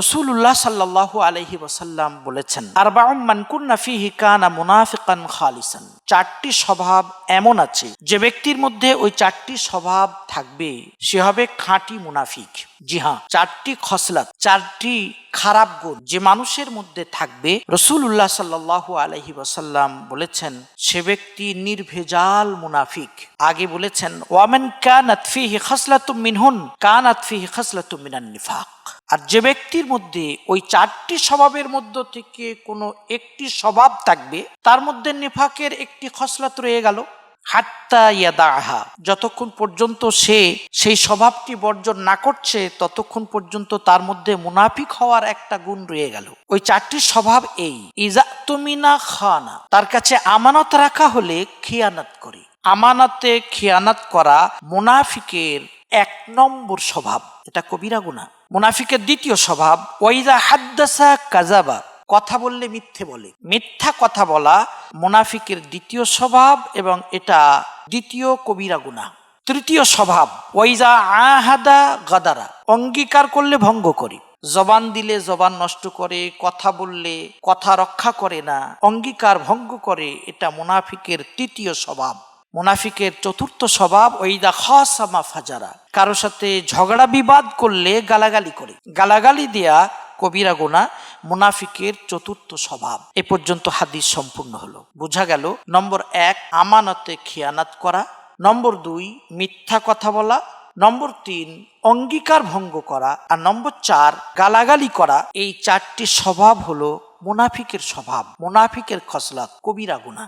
রসুল্লাহ সাল্লাহ আলহি ওসাল্লাম বলেছেন, আরবাউম মানকুন্না ফিহি কানা মুনাফিকান খালিসান। চারটি স্বভাব এমন আছে, যে ব্যক্তির মধ্যে ওই চারটি স্বভাব থাকবে, সে হবে খাঁটি মুনাফিক। জি হ্যাঁ চারটি খসলাত, চারটি খারাপ গুণ যে মানুষের মধ্যে থাকবে রসুল্লাহ সাল্লাহ আলহি ওসাল্লাম বলেছেন, সে ব্যক্তি নির্ভেজাল মুনাফিক। আগে বলেছেন, ওয়ামেন কানাত ফিহি খাসলাতুম মিনহুন, কানাত ফিহি খাসলাতুম মিনান নিফাক। আর যে ব্যক্তির মধ্যে, ওই চারটি স্বভাবের মধ্য থেকে কোনো একটি স্বভাব থাকবে, তার মধ্যে নিফাকের একটি খসলাত রয়ে গেল। হাত্তা ইয়াদাহা যতক্ষণ পর্যন্ত সে সেই স্বভাবটি বর্জন না করছে, ততক্ষণ পর্যন্ত তার মধ্যে মুনাফিক হওয়ার একটা গুণ রয়ে গেল। ওই চারটি স্বভাব এই, ইজা তুমিনা খানা, তার কাছে আমানত রাখা হলে খিয়ানাত করে। আমানতে খিয়ানাত করা মুনাফিকের এক নম্বর স্বভাব, এটা কবিরা গুণা। মুনাফিকের দ্বিতীয় স্বভাব ওইদা হাদ্দাসা কাজাবা কথা বললে মিথ্যে বলে। মিথ্যা কথা বলা মুনাফিকের দ্বিতীয় স্বভাব এবং এটা দ্বিতীয় কবিরা গুণা। তৃতীয় স্বভাব ওইজা আহাদা গাদারা, অঙ্গীকার করলে ভঙ্গ করে। জবান দিলে জবান নষ্ট করে, কথা বললে কথা রক্ষা করে না, অঙ্গীকার ভঙ্গ করে, এটা মুনাফিকের তৃতীয় স্বভাব। মুনাফিকের চতুর্থ স্বভাব, ওইদা খাসামা ফাজারা। কারও সাথে ঝগড়া বিবাদ করলে গালাগালি করে। গালাগালি দেয়া কবিরা গোনা মুনাফিকের চতুর্থ স্বভাব। এ পর্যন্ত হাদিস সম্পূর্ণ হলো। বোঝা গেল, নম্বর এক, আমানতে খেয়ানাত করা। নম্বর দুই, মিথ্যা কথা বলা। নম্বর তিন, অঙ্গীকার ভঙ্গ করা। আর নম্বর চার, গালাগালি করা। এই চারটি স্বভাব হলো মুনাফিকের স্বভাব, মুনাফিকের খসলাত, কবিরা গুণা